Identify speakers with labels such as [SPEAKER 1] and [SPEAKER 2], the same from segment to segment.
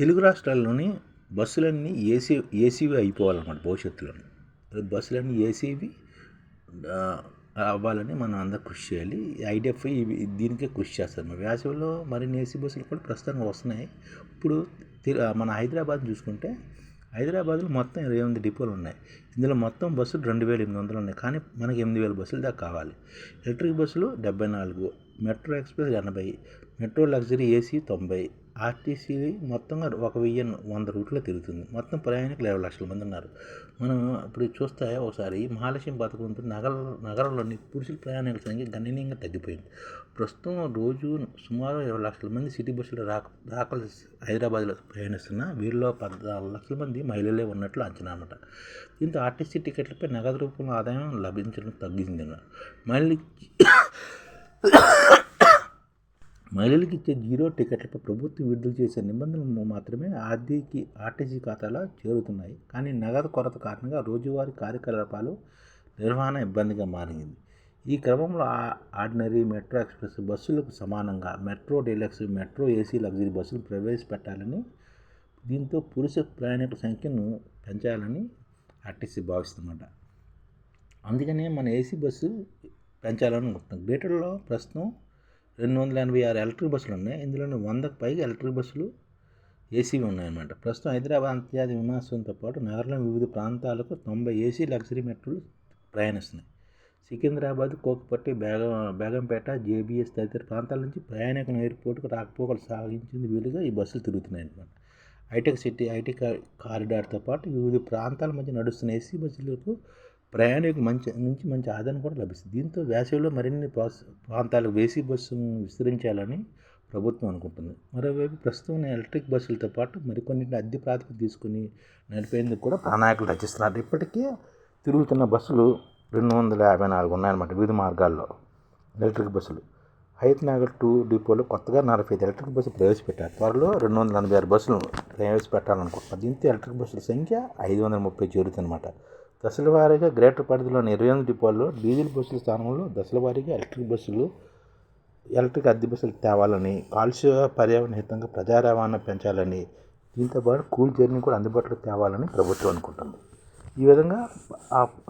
[SPEAKER 1] తెలుగు రాష్ట్రాల్లోని బస్సులన్నీ ఏసీ ఏసీవి అయిపోవాలన్నమాట భవిష్యత్తులో బస్సులన్నీ ఏసీవి అవ్వాలని మనం అందరం కృషి చేయాలి. ఐడిఎఫ్ ఇవి దీనికే కృషి చేస్తారు. వేసవిలో మరిన్ని ఏసీ బస్సులు కూడా ప్రస్తుతానికి వస్తున్నాయి. ఇప్పుడు మన హైదరాబాద్ చూసుకుంటే హైదరాబాద్లో మొత్తం ఇరవై ఎనిమిది డిపోలు ఉన్నాయి. ఇందులో మొత్తం బస్సులు రెండు వేల ఎనిమిది వందలు ఉన్నాయి. కానీ మనకి ఎనిమిది వేల బస్సులు దాకా కావాలి. ఎలక్ట్రిక్ బస్సులు డెబ్బై నాలుగు మెట్రో ఎక్స్ప్రెస్ ఎనభై మెట్రో లగ్జరీ ఏసీ తొంభై ఆర్టీసీ మొత్తంగా ఒక వెయ్యి వంద రూట్లో తిరుగుతుంది. మొత్తం ప్రయాణికులు ఇరవై లక్షల మంది ఉన్నారు. మనం ఇప్పుడు చూస్తే ఒకసారి మహాలక్ష్మి పథకంతో నగర నగరంలోని పురుషుల ప్రయాణికుల సంఖ్య గణనీయంగా తగ్గిపోయింది. ప్రస్తుతం రోజు సుమారు ఇరవై లక్షల మంది సిటీ బస్సులు రాక రాకలు హైదరాబాద్లో ప్రయాణిస్తున్న వీరిలో పద్నాలుగు లక్షల మంది మహిళలే ఉన్నట్లు అంచనా అనమాట దీంతో ఆర్టీసీ టికెట్లపై నగదు రూపంలో ఆదాయం లభించడం తగ్గింది మళ్ళీ మహిళలకు ఇచ్చే జీరో టికెట్లపై ప్రభుత్వం విడుదల చేసే నిబంధనలు మాత్రమే ఆర్థిక ఆర్టీసీ ఖాతాలో చేరుతున్నాయి. కానీ నగదు కొరత కారణంగా రోజువారీ కార్యకలాపాలు నిర్వహణ ఇబ్బందిగా మారింది. ఈ క్రమంలో ఆర్డినరీ మెట్రో ఎక్స్ప్రెస్ బస్సులకు సమానంగా metro deluxe metro AC luxury బస్సులు ప్రవేశపెట్టాలని దీంతో పురుష ప్రయాణికుల సంఖ్యను పెంచాలని ఆర్టీసీ భావిస్తుందన్నమాట. అందుకనే మన ఏసీ బస్సు పెంచాలని అనుకుంటున్నాం. గ్రేటర్లో ప్రస్తుతం రెండు వందల ఎనభై ఆరు ఎలక్ట్రిక్ బస్సులు ఉన్నాయి. ఇందులోనే వందకు పైగా ఎలక్ట్రిక్ బస్సులు ఏసీవి ఉన్నాయన్నమాట. ప్రస్తుతం హైదరాబాద్ అంతర్జాతీయ విమానాశ్రయంతో పాటు నగరంలోని వివిధ ప్రాంతాలకు తొంభై ఏసీ లగ్జరీ మెట్రోలు ప్రయాణిస్తున్నాయి. సికింద్రాబాద్ కోకపట్టి బేగం బేగంపేట జేబీఎస్ తదితర ప్రాంతాల నుంచి ప్రయాణికుల ఎయిర్పోర్ట్కు రాకపోకలు సాగించింది వీలుగా ఈ బస్సులు తిరుగుతున్నాయి అనమాట హైటెక్ సిటీ ఐటీ కారిడార్తో పాటు వివిధ ప్రాంతాల మధ్య నడుస్తున్న ఏసీ బస్సులకు ప్రయాణికు మంచి నుంచి మంచి ఆదాయం కూడా లభిస్తుంది. దీంతో వేసవిలో మరిన్ని ప్రాంతాలకు వేసీ బస్సును విస్తరించాలని ప్రభుత్వం అనుకుంటుంది. మరోవైపు ప్రస్తుతం ఎలక్ట్రిక్ బస్సులతో పాటు మరికొన్నింటిని అద్దె ప్రాతిపదిక తీసుకుని నడిపేందుకు కూడా ప్రణాళికలు రచిస్తున్నారు. ఇప్పటికే తిరుగుతున్న బస్సులు రెండు వందల యాభై నాలుగు ఉన్నాయన్నమాట వివిధ మార్గాల్లో. ఎలక్ట్రిక్ బస్సులు. హైత్ నగర్ టూ డిపోలో కొత్తగా నలభై ఐదు ఎలక్ట్రిక్ బస్సులు ప్రవేశపెట్టారు. త్వరలో రెండు వందల ఎనభై ఆరు బస్సులు ప్రవేశపెట్టాలనుకుంటున్నారు. దీంతో ఎలక్ట్రిక్ బస్సుల సంఖ్య ఐదు వందల ముప్పై చేరుతుందన్నమాట. దశల వారీగా గ్రేటర్ పరిధిలోని ఇరవై ఎనిమిది డిపోల్లో డీజిల్ బస్సుల స్థానంలో దశల వారీగా ఎలక్ట్రిక్ బస్సులు ఎలక్ట్రిక్ అద్దె బస్సులు తేవాలని కాలుష్య పర్యావరణ హితంగా ప్రజా రవాణా పెంచాలని దీంతో పాటు కూల్ జర్నీ కూడా అందుబాటులోకి తేవాలని ప్రభుత్వం అనుకుంటుంది. ఈ విధంగా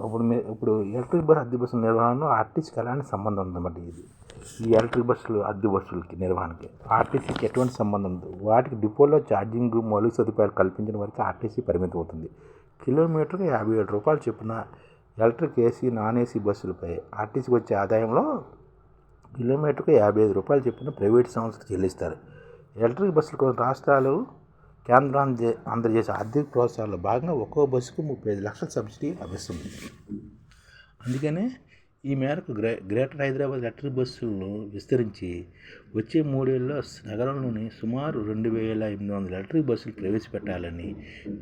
[SPEAKER 1] ఇప్పుడు ఇప్పుడు ఎలక్ట్రిక్ బస్ అద్దె బస్సుల నిర్వహణలో ఆర్టీసీకి ఎలాంటి సంబంధం ఉందన్నమాట ఇది? ఈ ఎలక్ట్రిక్ బస్సులు అద్దె బస్సులకి నిర్వహణకి ఆర్టీసీకి ఎటువంటి సంబంధం ఉంది? వాటికి డిపోలో ఛార్జింగ్ మౌలిక సదుపాయాలు కల్పించిన వరకు ఆర్టీసీ పరిమితం అవుతుంది కిలోమీటర్కి యాభై ఏడు రూపాయలు చొప్పున ఎలక్ట్రిక్ ఏసీ నాన్ ఏసీ బస్సులపై ఆర్టీసీకి వచ్చే ఆదాయంలో కిలోమీటర్కు యాభై ఐదు రూపాయలు చొప్పున ప్రైవేట్ సంస్థకు చెల్లిస్తారు. ఎలక్ట్రిక్ బస్సుల కోసం రాష్ట్రాలు కేంద్రాన్ని అందజేసే ఆర్థిక ప్రోత్సాహాల్లో భాగంగా ఒక్కో బస్సుకు ముప్పై ఐదు లక్షల సబ్సిడీ లభిస్తుంది. అందుకనే ఈ మేరకు గ్రే గ్రేటర్ హైదరాబాద్ ఎలక్ట్రిక్ బస్సులను విస్తరించి వచ్చే మూడేళ్ళలో నగరంలోని సుమారు రెండు వేల ఎనిమిది వందల ఎలక్ట్రిక్ బస్సులు ప్రవేశపెట్టాలని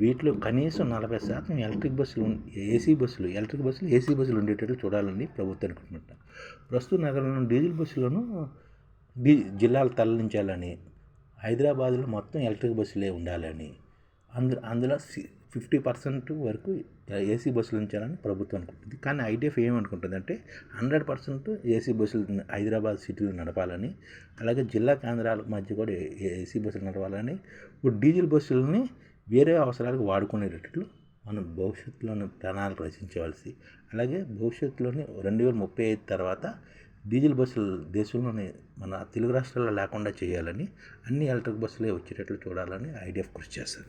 [SPEAKER 1] వీటిలో కనీసం నలభై శాతం ఎలక్ట్రిక్ బస్సులు ఏసీ బస్సులు ఎలక్ట్రిక్ బస్సులు ఏసీ బస్సులు ఉండేటట్లు చూడాలని ప్రభుత్వం అనుకుంటున్నట్ట ప్రస్తుత నగరంలో డీజిల్ బస్సులను డీ జిల్లాలు తరలించాలని హైదరాబాద్లో మొత్తం ఎలక్ట్రిక్ బస్సులే ఉండాలని అందు అందులో ఫిఫ్టీ పర్సెంట్ వరకు ఏసీ బస్సులు ఉంచాలని ప్రభుత్వం అనుకుంటుంది. కానీ ఐడిఎఫ్ ఏమనుకుంటుంది అంటే హండ్రెడ్ పర్సెంట్ ఏసీ బస్సులు హైదరాబాద్ సిటీలో నడపాలని అలాగే జిల్లా కేంద్రాల మధ్య కూడా ఏసీ బస్సులు నడపాలని ఇప్పుడు డీజిల్ బస్సులని వేరే అవసరాలకు వాడుకునేటట్లు మనం భవిష్యత్తులోని ప్రణాళిక రచించవలసి అలాగే భవిష్యత్తులోని రెండు వేల ముప్పై ఐదు తర్వాత డీజిల్ బస్సులు దేశంలోని మన తెలుగు రాష్ట్రాల్లో లేకుండా చేయాలని అన్ని ఎలక్ట్రిక్ బస్సులే వచ్చేటట్లు చూడాలని ఐడిఎఫ్ కృషి చేస్తారు